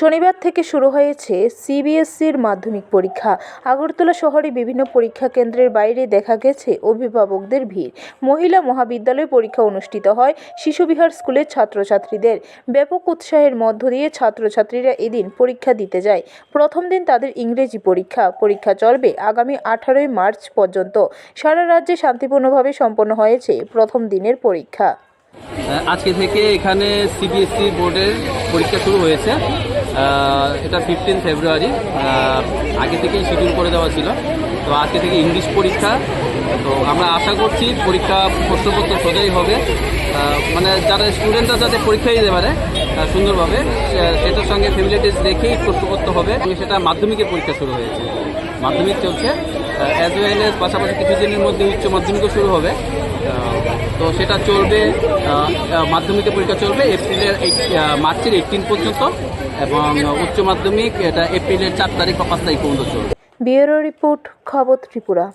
শনিবার থেকে শুরু হয়েছে সিবিএসসির মাধ্যমিক পরীক্ষা। আগরতলা শহরে বিভিন্ন পরীক্ষা কেন্দ্রের বাইরে দেখা গেছে অভিভাবকদের ভিড়। মহিলা মহাবিদ্যালয়ে পরীক্ষা অনুষ্ঠিত হয় শিশুবিহার স্কুলের ছাত্রছাত্রীদের। ব্যাপক উৎসাহের মধ্য দিয়ে ছাত্রছাত্রীরা এদিন পরীক্ষা দিতে যায়। প্রথম দিন তাদের ইংরেজি পরীক্ষা। পরীক্ষা চলবে আগামী আঠারোই মার্চ পর্যন্ত। সারা রাজ্যে শান্তিপূর্ণভাবে সম্পন্ন হয়েছে প্রথম দিনের পরীক্ষা। আজকে থেকে এখানে সিবিএসসি বোর্ডের পরীক্ষা শুরু হয়েছে। এটা ফিফটিন ফেব্রুয়ারি আগে থেকেই শিডিউল করে দেওয়া ছিল। তো আজকে থেকে ইংলিশ পরীক্ষা। তো আমরা আশা করছি পরীক্ষা প্রশ্নপত্র সোজাই হবে। মানে যারা স্টুডেন্টরা যাতে পরীক্ষা দিতে পারে সুন্দরভাবে। সেটার সঙ্গে ফেমিলিটিস দেখেই প্রশ্নপত্র হবে সেটা মাধ্যমিকের পরীক্ষা শুরু হয়েছে। মাধ্যমিক চলছে। অ্যাজ ওয়েল এজ পাশাপাশি কিছুদিনের মধ্যে উচ্চ মাধ্যমিকও শুরু হবে। তো সেটা চলবে মাধ্যমিকের পরীক্ষা চলবে এপ্রিলের মার্চের এইটিন পর্যন্ত এবং উচ্চ মাধ্যমিক এটা এপ্রিলের চার তারিখ বা পাঁচ তারিখ পর্যন্ত চলবে। ব্যুরো রিপোর্ট, খবর ত্রিপুরা।